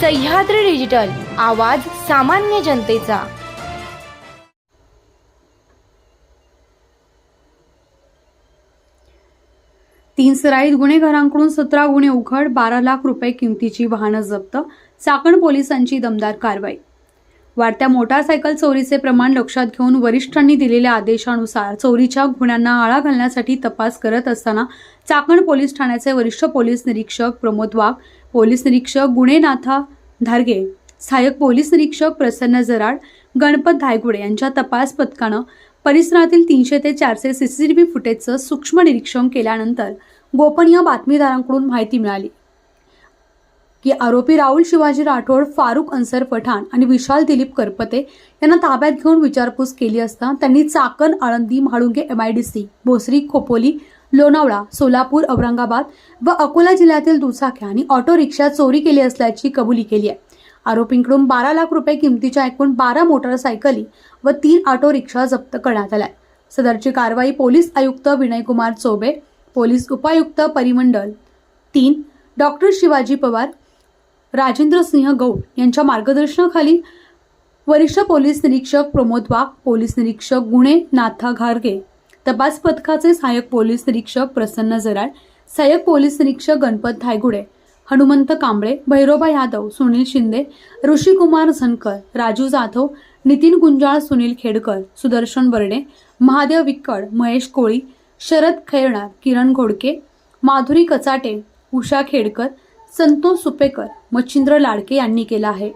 Sahyadri digital आवाज सामान्य जनतेचा. तीन सराईत गुन्हेगारांकडून सतरा गुन्हे उघड बारा लाख रुपये किमतीची वाहनं जप्त चाकण पोलिसांची दमदार कारवाई. वाढत्या मोटारसायकल चोरीचे प्रमाण लक्षात घेऊन वरिष्ठांनी दिलेल्या आदेशानुसार चोरीच्या गुन्ह्यांना आळा घालण्यासाठी तपास करत असताना चाकण पोलीस ठाण्याचे वरिष्ठ पोलीस निरीक्षक प्रमोद वाघ पोलीस निरीक्षक गुणेनाथा धारगे सहाय्यक पोलीस निरीक्षक प्रसन्न जराड गणपत धायगुडे यांच्या तपास पथकानं परिसरातील तीनशे ते चारशे सीसीटीव्ही फुटेजचं सूक्ष्म निरीक्षण केल्यानंतर गोपनीय बातमीदारांकडून माहिती मिळाली. की आरोपी राहुल शिवाजी राठोड फारुख अन्सर पठाण आणि विशाल दिलीप करपते यांना ताब्यात घेऊन विचारपूस केली असता त्यांनी चाकण आळंदी म्हाळुंगे एमआयडीसी भोसरी खोपोली लोणावळा सोलापूर औरंगाबाद व अकोला जिल्ह्यातील दुचाक्या आणि ऑटो रिक्षा चोरी केली असल्याची कबुली केली आहे. आरोपींकडून बारा लाख रुपये किमतीच्या एकूण बारा मोटारसायकली व तीन ऑटो रिक्षा जप्त करण्यात आल्या सदरची कारवाई पोलीस आयुक्त विनयकुमार चोबे पोलीस उपायुक्त परिमंडल तीन डॉक्टर शिवाजी पवार राजेंद्र सिंह गौड यांच्या मार्गदर्शनाखाली वरिष्ठ पोलीस निरीक्षक प्रमोद वाघ पोलीस निरीक्षक गुणे नाथा घारगे तपास पथकाचे सहाय्यक पोलीस निरीक्षक प्रसन्न जराळ सहाय्यक पोलीस निरीक्षक गणपत धायगुडे हनुमंत कांबळे भैरोबा यादव सुनील शिंदे ऋषिकुमार झनकर राजू जाधव नितीन गुंजाळ सुनील खेडकर सुदर्शन बर्डे महादेव विक्कड महेश कोळी शरद खैरणार किरण घोडके माधुरी कचाटे उषा खेडकर संतोष सुपेकर मच्छिंद्र लाडके यांनी केला आहे.